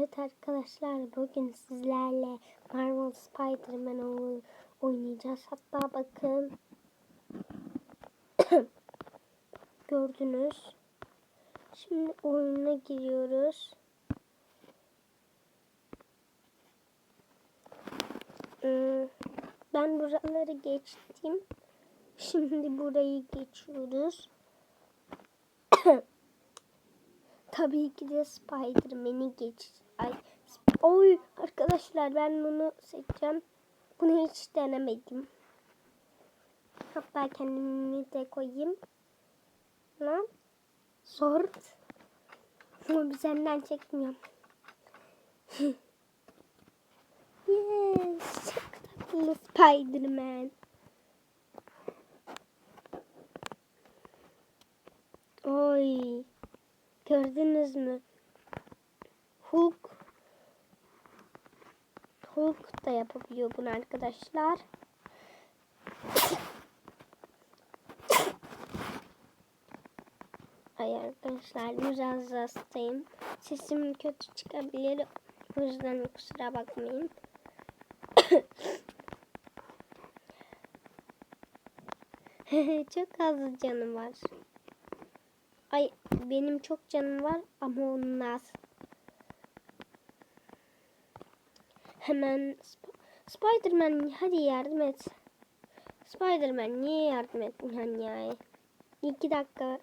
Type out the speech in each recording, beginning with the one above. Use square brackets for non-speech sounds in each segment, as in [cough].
Evet arkadaşlar bugün sizlerle Marvel Spider-Man oy- oynayacağız. Hatta bakın [coughs] gördünüz. Şimdi oyuna giriyoruz. Hmm, Ben buraları geçtim. [laughs] Şimdi burayı geçiyoruz. [coughs] Tabii ki de Spider-Man'i geç. Ay, oy arkadaşlar ben bunu seçeceğim. Bunu hiç denemedim. Hatta kendimi de koyayım. Lan. Zor. Ama senden çekmiyorum. [laughs] yes. Spider-Man. Oy. Gördünüz mü? Hulk Hulk da yapabiliyor bunu arkadaşlar. Ay arkadaşlar biraz hastayım. Sesim kötü çıkabilir. O yüzden kusura bakmayın. [laughs] çok az canım var. Ay benim çok canım var ama onun az. Hemen Sp- Spiderman hadi yardım et. Spiderman niye yardım etmiyorsun ya? İki dakika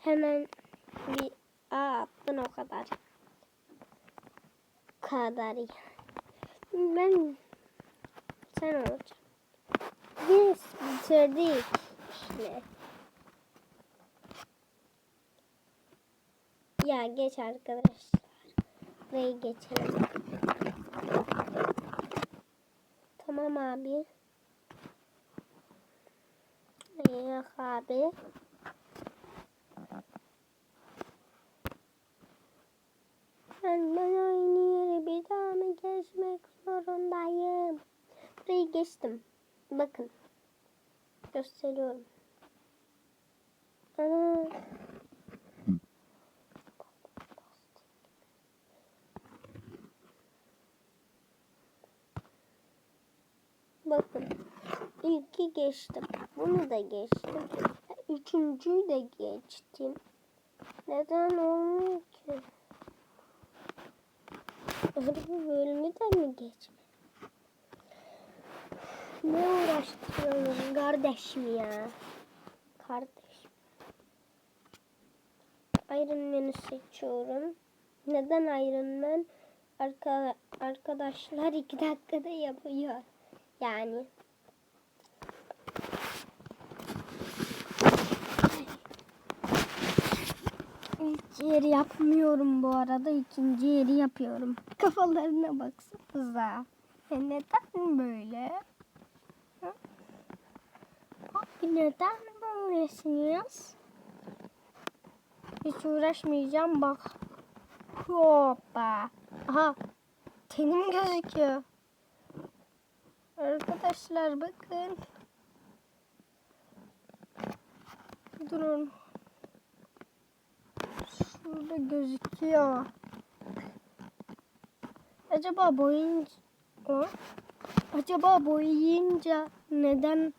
hemen bir Aa, attın o kadar. kadar ya. Ben sen olacaksın. Biz bitirdik işte. Ya geç arkadaşlar. Burayı geçelim. Tamam abi. Yok abi. Ben, ben aynı yeri bir daha mı geçmek zorundayım? Burayı geçtim. Bakın. Gösteriyorum. Ana. Bakın. İlki geçtim. Bunu da geçtim. Üçüncüyü de geçtim. Neden olmuyor ki? Öbür bölümü de mi geçme? Ne uğraştırıyorsun kardeşim ya? Kardeşim. Iron Man'i seçiyorum. Neden Iron Man? Arka, arkadaşlar iki dakikada yapıyor. Yani. Yeri yapmıyorum bu arada. ikinci yeri yapıyorum. Kafalarına baksanıza. E neden böyle? Hı? Neden böylesiniz? Hiç uğraşmayacağım bak. Hoppa. Aha. Tenim gözüküyor. Arkadaşlar bakın. Durun. Şurada gözüküyor. Acaba boyunca o? Acaba boyayınca neden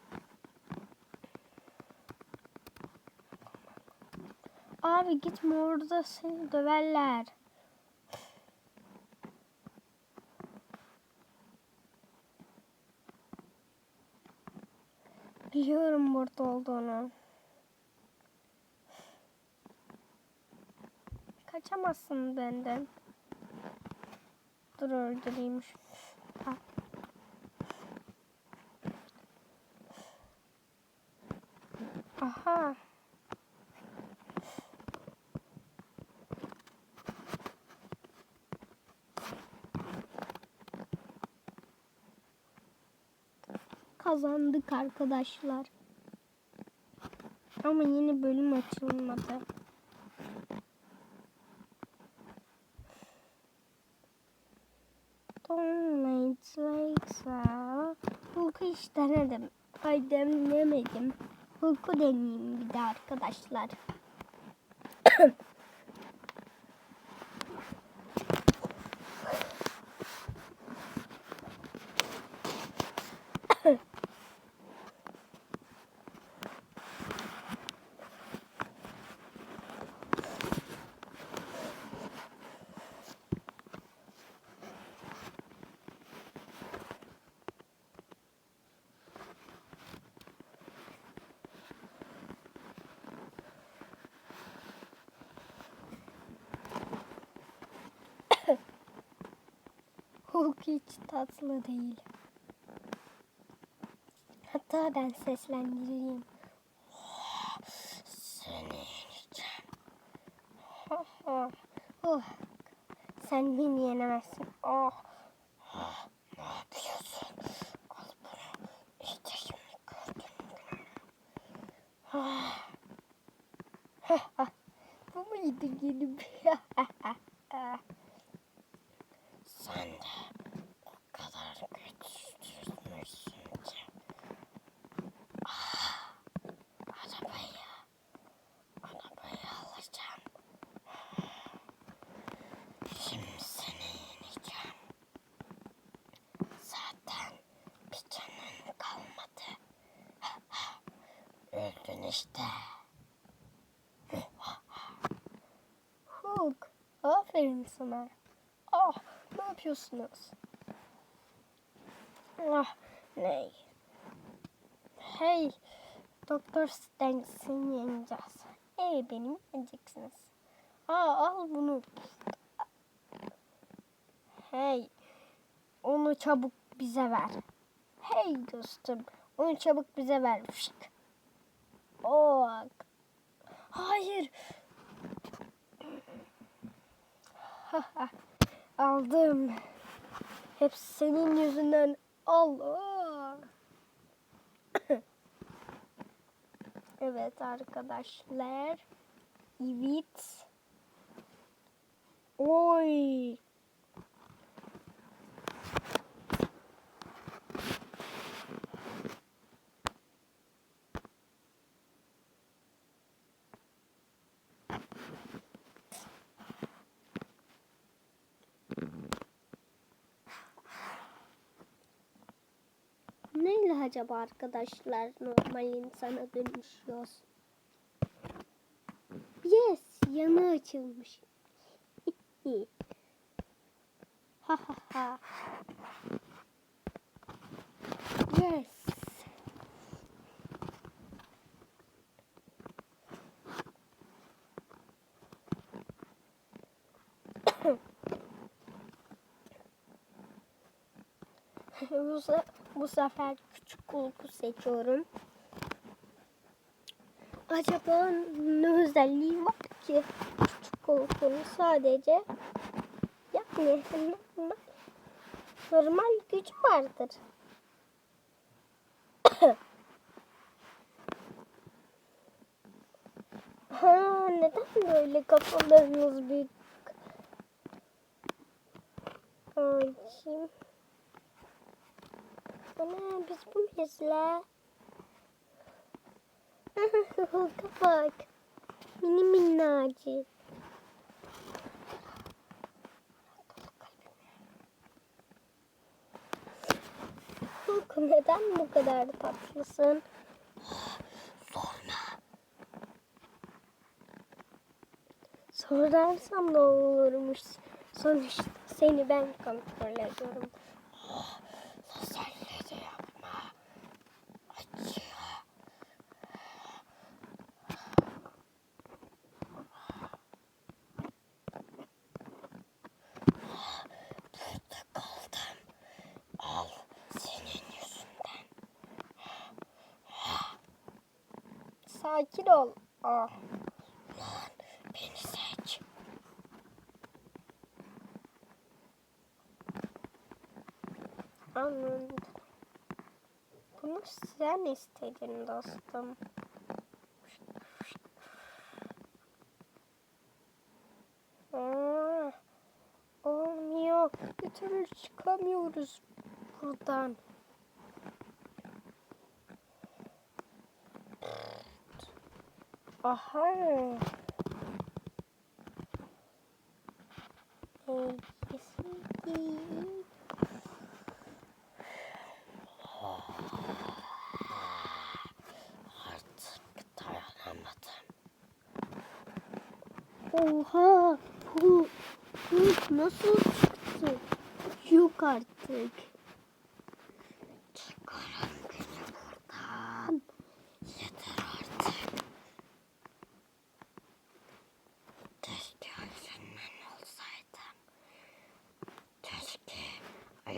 Abi gitme orada seni döverler. Biliyorum burada olduğunu. Kaçamazsın benden. Dur öldüreyim. şu- Ah. Aha. Kazandık arkadaşlar. Ama yeni bölüm açılmadı. Denedim. Ay denemedim. Hulk'u deneyeyim bir de arkadaşlar. [coughs] [coughs] Hulk hiç tatlı değil. Hatta ben seslendireyim. Seni yeneceğim. oh. Sen beni yenemezsin. Oh. Ne yapıyorsun? Al bunu. İşte şimdi gördün mü? Bu muydu gelip? [laughs] Sen de o kadar güçsüzmüşsün ki. Ah, arabayı, arabayı alacağım. Şimdi seni yeneceğim. Zaten bir canın kalmadı. Öldün işte. Hulk. Aferin sana. Ah ne yapıyorsunuz? Ah Ney? hey. Doktor Strange seni yeneceğiz. Ey benim yeneceksiniz. Aa al bunu. Hey. Onu çabuk bize ver. Hey dostum. Onu çabuk bize ver. Fışk. Oh. Hayır. [laughs] Aldım. Hep senin yüzünden. Allah. [coughs] evet arkadaşlar. Evet. Oy. Acaba arkadaşlar normal insana dönüşüyoruz? Yes, yanı açılmış. ha ha ha. Yes. [laughs] bu, bu sefer küçük kulku seçiyorum. Acaba ne özelliği var ki küçük kulkunun sadece yani normal, normal gücü vardır. [coughs] ha neden böyle kafalarınız büyük? Bakayım. Ana biz bu muyuz la? Hulk'a bak. Mini minnacık. Hulk neden bu kadar tatlısın? Sonra Sorarsam ne olurmuş? Sonuçta seni ben kontrol ediyorum. laserleri yapma. Acıyor. Burada kaldım. Al senin yüzünden. Sakin ol. Ah. Lan beni seç. Anladım. Bunu sen istedin dostum. Aa, olmuyor. Bir türlü çıkamıyoruz buradan. Aha. Artık dayanamadım. Oha! Bu, bu nasıl çıktı? Yok artık.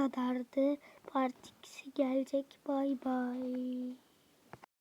Kadardı. Part 2'si gelecek. Bay bay.